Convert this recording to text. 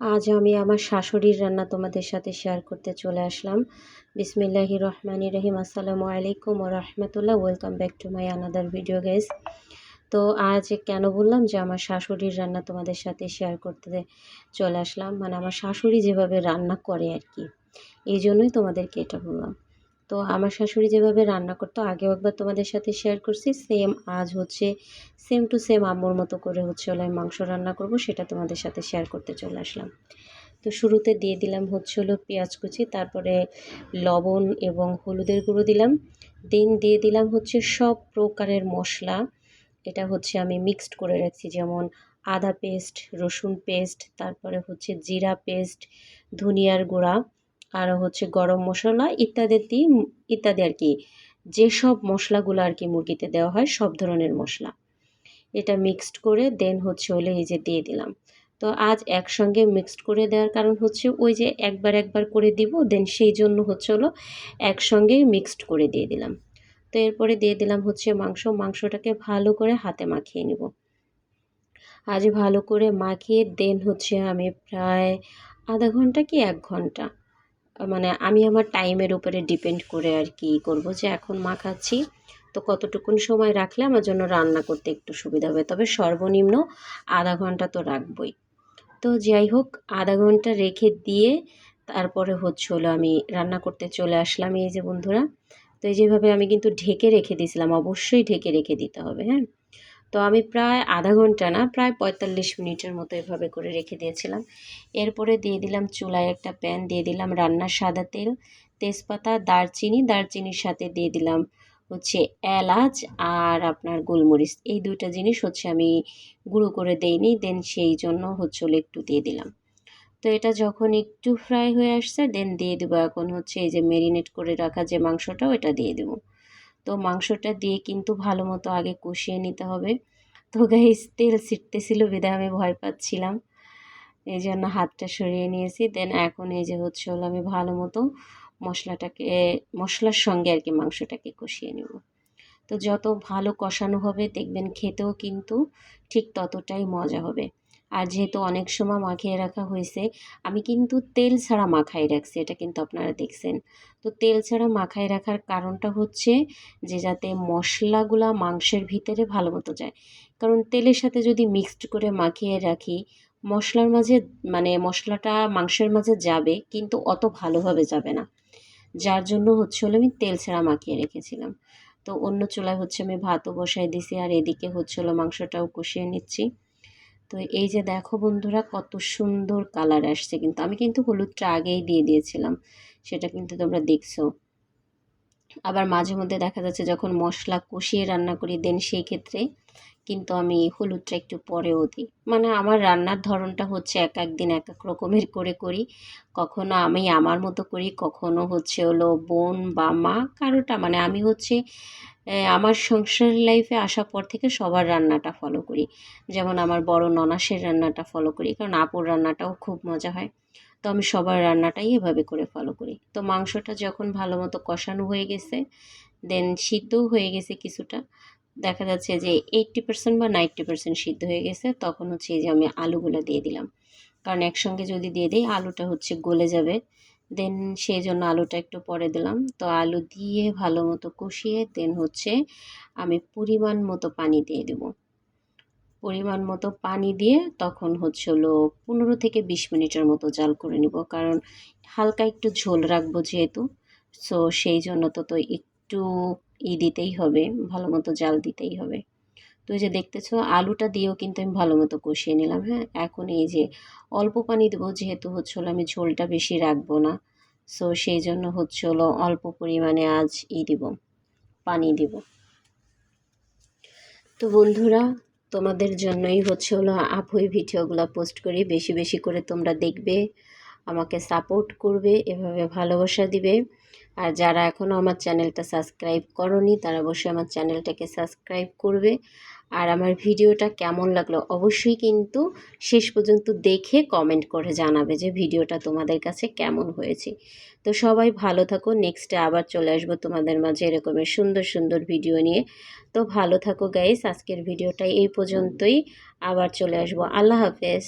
আজ আমি আমার শাশুড়ির রান্না তোমাদের সাথে শেয়ার করতে চলে আসলাম। বিসমিল্লাহি রহমানি রহিম। আসসালামু আলাইকুম ও রহমতুল্লাহ। Welcome back to my another video guess তো আজ কেন বললাম যে আমার শাশুড়ির রান্না তোমাদের সাথে শেয়ার করতে চলে আসলাম। মানে আমার শাশুড়ি যেভাবে রান্না করে আর কি। এই জন্যই তোমাদেরকে এটা বললাম। তো আমার শাশুড়ি যেভাবে রান্না করতো, আগেও একবার তোমাদের সাথে শেয়ার করছি সেম আজ হচ্ছে সেম টু সেম আম্মুর মতো করে হচ্ছে হলো আমি মাংস রান্না করব, সেটা তোমাদের সাথে শেয়ার করতে চলে আসলাম। তো শুরুতে দিয়ে দিলাম হচ্ছে হলো পেঁয়াজ কুচি, তারপরে লবণ এবং হলুদের গুঁড়ো দিলাম দেন দিয়ে দিলাম হচ্ছে সব প্রকারের মশলা, এটা হচ্ছে আমি মিক্সড করে রাখছি, যেমন আদা পেস্ট রসুন পেস্ট তারপরে হচ্ছে জিরা পেস্ট ধনিয়ার গুঁড়া আরও হচ্ছে গরম মশলা ইত্যাদি দিয়ে ইত্যাদি আর কি, যেসব মশলাগুলো আর কি মুরগিতে দেওয়া হয় সব ধরনের মশলা। এটা মিক্সড করে দেন হচ্ছে হলে এই যে দিয়ে দিলাম। তো আজ একসঙ্গে মিক্সড করে দেওয়ার কারণ হচ্ছে ওই যে একবার একবার করে দিব দেন সেই জন্য হচ্ছে হলো একসঙ্গে মিক্সড করে দিয়ে দিলাম। তো এরপরে দিয়ে দিলাম হচ্ছে মাংস, মাংসটাকে ভালো করে হাতে মাখিয়ে নিব। আজ ভালো করে মাখিয়ে দেন হচ্ছে আমি প্রায় আধা ঘণ্টা কি এক ঘণ্টা মানে আমি আমার টাইমের উপরে ডিপেন্ড করে আর কি করব যে এখন মাখাচ্ছি। তো কতটুকুন সময় রাখলে আমার জন্য রান্না করতে একটু সুবিধা হবে? তবে সর্বনিম্ন আধা ঘণ্টা তো রাখবই। তো যাই হোক, আধা ঘণ্টা রেখে দিয়ে তারপরে হচ্ছে হলো আমি রান্না করতে চলে আসলাম এই যে বন্ধুরা। তো এই যেভাবে আমি কিন্তু ঢেকে রেখে দিয়েছিলাম, অবশ্যই ঢেকে রেখে দিতে হবে হ্যাঁ? তো আমি প্রায় আধা ঘণ্টা না, প্রায় পঁয়তাল্লিশ মিনিটের মতো এভাবে করে রেখে দিয়েছিলাম। এরপরে দিয়ে দিলাম চুলায় একটা প্যান, দিয়ে দিলাম রান্নার সাদা তেল, তেজপাতা, দারচিনি, দারচিনির সাথে দিয়ে দিলাম হচ্ছে এলাচ আর আপনার গোলমরিচ। এই দুইটা জিনিস হচ্ছে আমি গুঁড়ো করে দেইনি, দেন সেই জন্য হচ্ছে একটু দিয়ে দিলাম। তো এটা যখন একটু ফ্রাই হয়ে আসছে, দেন দিয়ে দেবো এখন হচ্ছে এই যে মেরিনেট করে রাখা যে মাংসটা, ওটা দিয়ে দেবো। তো মাংসটা দিয়ে কিন্তু ভালো মতো আগে কষিয়ে নিতে হবে। তো গাইস তেল ছিটতেছিল বিদায় আমি ভয় পাচ্ছিলাম। এই জন্য হাতটা সরিয়ে নিয়েছি। দেন এখন এই যে হচ্ছে হলো আমি ভালো মতো মশলাটাকে, মশলার সঙ্গে আর কি মাংসটাকে কষিয়ে নেব। তো যত ভালো কষানো হবে, দেখবেন খেতেও কিন্তু ঠিক ততটাই মজা হবে। আর যেহেতু অনেক সময় মাখিয়ে রাখা হয়েছে, আমি কিন্তু তেল ছাড়া মাখাই রাখছি, এটা কিন্তু আপনারা দেখছেন। তো তেল ছাড়া মাখাই রাখার কারণটা হচ্ছে যে যাতে মশলাগুলা মাংসের ভিতরে ভালো মতো যায়। কারণ তেলের সাথে যদি মিক্সড করে মাখিয়ে রাখি, মশলার মাঝে মানে মশলাটা মাংসের মাঝে যাবে, কিন্তু অত ভালোভাবে যাবে না। যার জন্য হচ্ছে হলো আমি তেল ছাড়া মাখিয়ে রেখেছিলাম। তো অন্য চুলায় হচ্ছে আমি ভাতও বসাই দিছি, আর এদিকে হচ্ছে হলো মাংসটাও কষিয়ে নিচ্ছি। তো এই যে দেখো বন্ধুরা, কত সুন্দর কালার আসছে কিন্তু। আমি কিন্তু হলুদটা আগেই দিয়ে দিয়েছিলাম, সেটা কিন্তু তোমরা দেখছ। আবার মাঝে মধ্যে দেখা যাচ্ছে যখন মশলা কষিয়ে রান্না করি দেন সেই ক্ষেত্রে কিন্তু আমি হলুদটা একটু পরেও দিই। মানে আমার রান্নার ধরনটা হচ্ছে এক এক দিন এক এক রকমের করে করি। কখনো আমি আমার মতো করি, কখনো হচ্ছে হলো বোন বা মা কারোটা মানে আমি হচ্ছে আমার সংসার লাইফে আসার পর থেকে সবার রান্নাটা ফলো করি। যেমন আমার বড় ননাসের রান্নাটা ফলো করি, কারণ আপুর রান্নাটাও খুব মজা হয়। তো আমি সবার রান্নাটাই এভাবে করে ফলো করি। তো মাংসটা যখন ভালো মতো কষানো হয়ে গেছে দেন সিদ্ধও হয়ে গেছে কিছুটা, দেখা যাচ্ছে যে এইট্টি পার্সেন্ট বা নাইনটি পার্সেন্ট সিদ্ধ হয়ে গেছে, তখন হচ্ছে যে আমি আলুগুলো দিয়ে দিলাম। কারণ একসঙ্গে যদি দিয়ে দিই, আলুটা হচ্ছে গলে যাবে। দেন সেই জন্য আলুটা একটু পরে দিলাম। তো আলু দিয়ে ভালো মতো কষিয়ে দেন হচ্ছে আমি পরিমাণ মতো পানি দিয়ে দেব। পরিমাণ মতো পানি দিয়ে তখন হচ্ছে হলো পনেরো থেকে বিশ মিনিটের মতো জাল করে নিব। কারণ হালকা একটু ঝোল রাখব যেহেতু সো সেই জন্য তো তো একটু ই দিতেই হবে, ভালো মতো জাল দিতেই হবে। তো যে দেখতেছো, আলুটা দিয়েও কিন্তু আমি ভালো মতো কষিয়ে নিলাম হ্যাঁ? এখন এই যে অল্প পানি দেবো যেহেতু হচ্ছে হলো আমি ঝোলটা বেশি রাখব না সো সেই জন্য হচ্ছে হলো অল্প পরিমাণে আজ ই দিব, পানি দিব। তো বন্ধুরা তোমাদের জন্যই হচ্ছে হলো আপুই ভিডিওগুলো পোস্ট করি। বেশি বেশি করে তোমরা দেখবে, আমাকে সাপোর্ট করবে, এভাবে ভালোবাসা দিবে। আর যারা এখনও আমার চ্যানেলটা সাবস্ক্রাইব করনি, তারা অবশ্যই আমার চ্যানেলটাকে সাবস্ক্রাইব করবে। আর আমার ভিডিওটা কেমন লাগল অবশ্যই কিন্তু শেষ পর্যন্ত দেখে কমেন্ট করে জানাবে যে ভিডিওটা তোমাদের কাছে কেমন হয়েছে। তো সবাই ভালো থাকো নেক্সটে আবার চলে আসব তোমাদের মাঝে এরকমের সুন্দর সুন্দর ভিডিও নিয়ে। তো ভালো থাকো গাইস আজকের ভিডিওটা এই পর্যন্তই। আবার চলে আসব। আল্লাহ হাফেজ।